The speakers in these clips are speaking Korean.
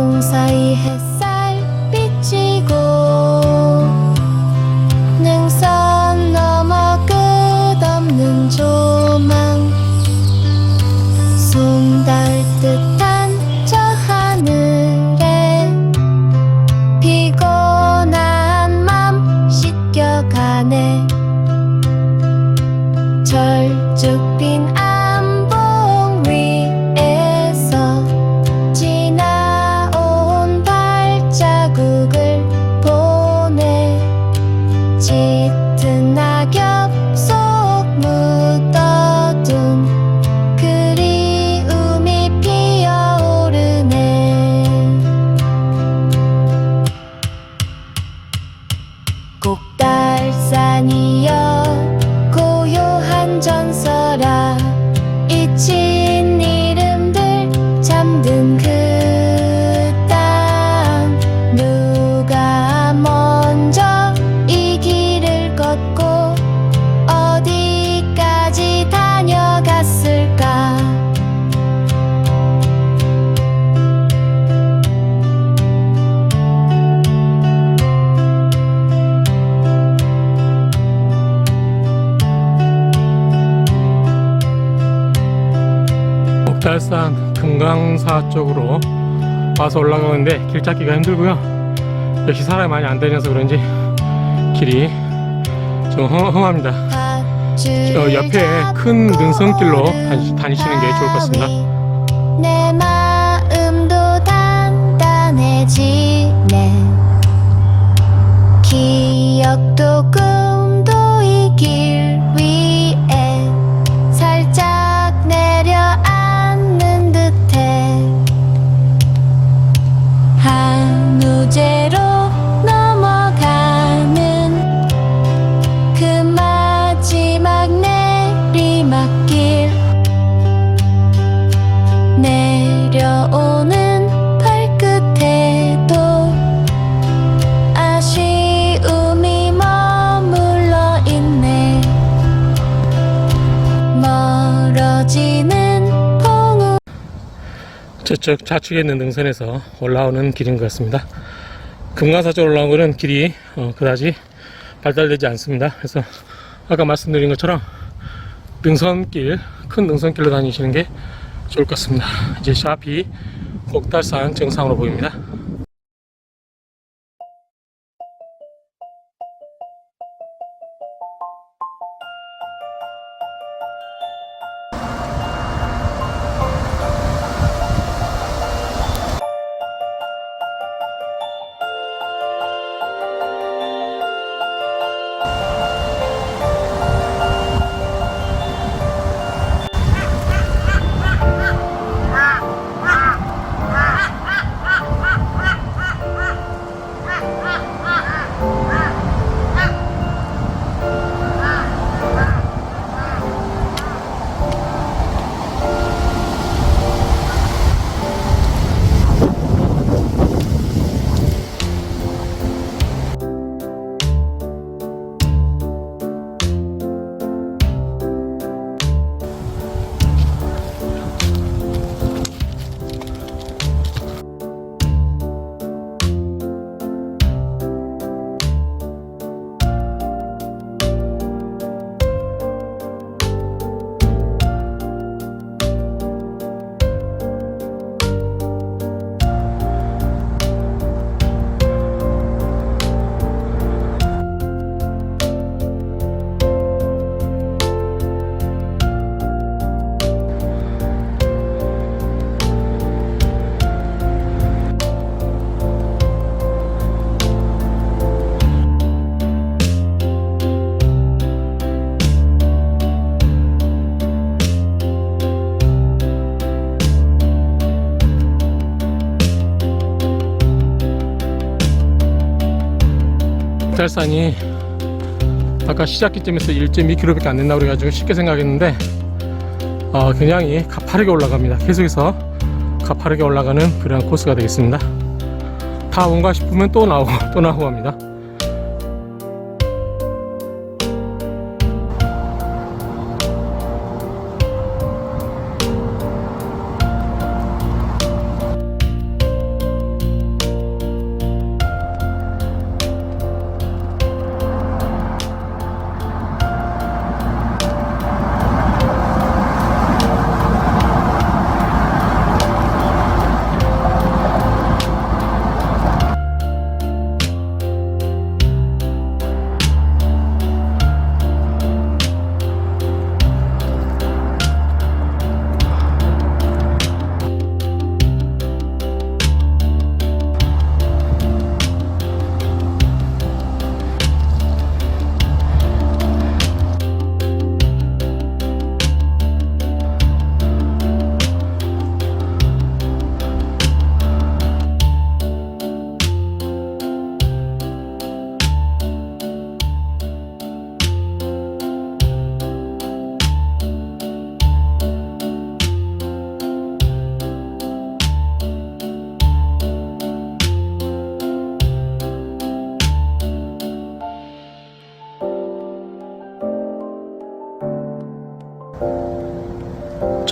무사히 햇살 비치고 능선 넘어 끝없는 조망 손 닿을 듯한 저 하늘에 피곤한 맘 씻겨가네. 절쭉 빈 금강사 쪽으로 와서 올라가는데 길 찾기가 힘들고요. 역시 사람이 많이 안 다녀서 그런지 길이 좀 험- 험합니다. 저 옆에 큰 능선길로 다니- 다니시는 게 좋을 것 같습니다. 내 마음도 단단해지네 기억도 꿈 저쪽 좌측에 있는 능선에서 올라오는 길인 것 같습니다. 금강사 쪽으로 올라온 거는 길이 어, 그다지 발달되지 않습니다. 그래서 아까 말씀드린 것처럼 능선길, 큰 능선길로 다니시는 게 좋을 것 같습니다. 이제 샤피 곡달산 정상으로 보입니다. 곡달산이 아까 시작 기점에서 1.2km밖에 안 된다고 그래가지고 쉽게 생각했는데 어, 굉장히 가파르게 올라갑니다. 계속해서 가파르게 올라가는 그런 코스가 되겠습니다. 다 온가 싶으면 또 나오고 또 나오고 합니다.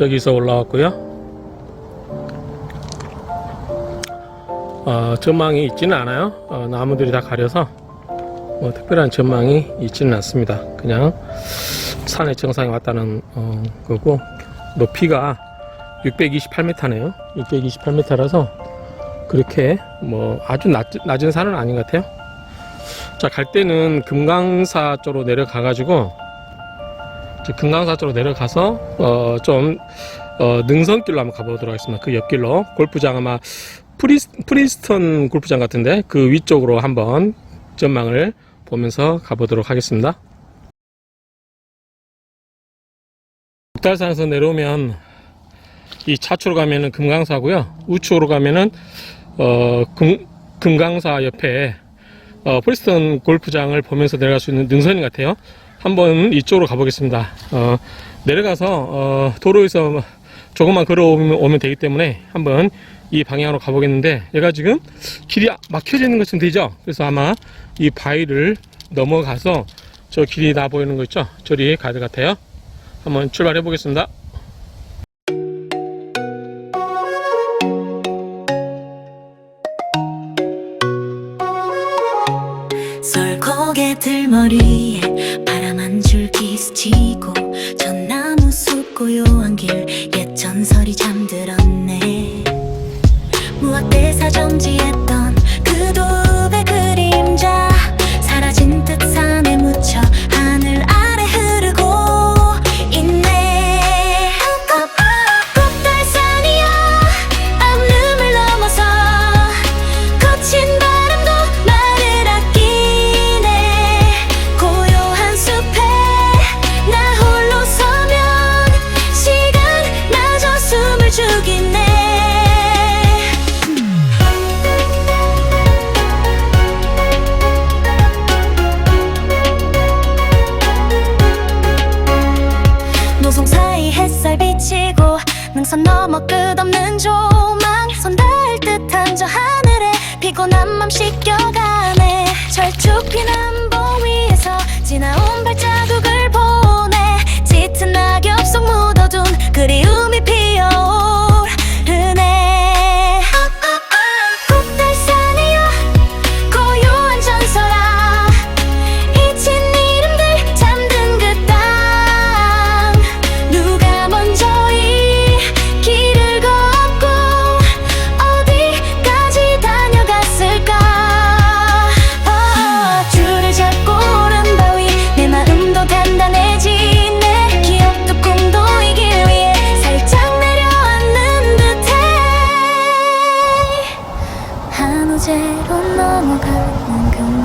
저기서 올라왔고요. 어, 전망이 있지는 않아요. 어, 나무들이 다 가려서 뭐 특별한 전망이 있지는 않습니다. 그냥 산의 정상에 왔다는 어, 거고 높이가 628m네요. 628m라서 그렇게 뭐 아주 낮, 낮은 산은 아닌 것 같아요. 자, 갈 때는 금강사 쪽으로 내려가 가지고 금강사 쪽으로 내려가서 어, 좀 어, 능선길로 한번 가보도록 하겠습니다. 그 옆길로 골프장 아마 프리스, 프리스턴 골프장 같은데 그 위쪽으로 한번 전망을 보면서 가보도록 하겠습니다. 북달산에서 내려오면 이 차초로 가면은 금강사고요. 우측으로 가면은 어, 금, 금강사 옆에 어, 프리스턴 골프장을 보면서 내려갈 수 있는 능선인 것 같아요. 한번 이쪽으로 가보겠습니다. 어, 내려가서 어, 도로에서 조금만 걸어오면 오면 되기 때문에 한번 이 방향으로 가보겠는데 얘가 지금 길이 막혀져 있는 것처럼 되죠. 그래서 아마 이 바위를 넘어가서 저 길이 나 보이는 거 있죠. 저리 가야 될 것 같아요. 한번 출발해 보겠습니다. 솔고개 들머리에 바람 한 줄기 스치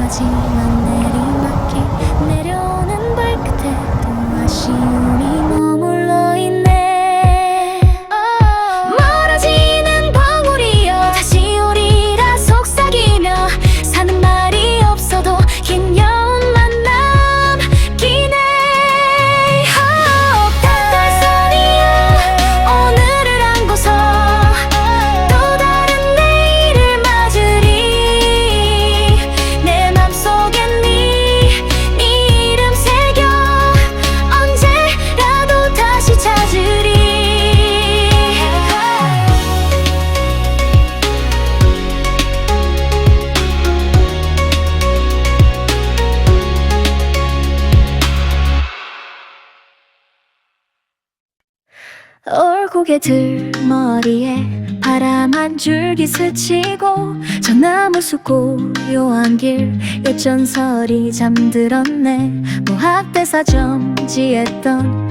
마지막 내리막길 내려 고개 들머리에 바람 한 줄기 스치고 저 나무 숲 고요한 길 옛전설이 잠들었네. 무학대사 점지했던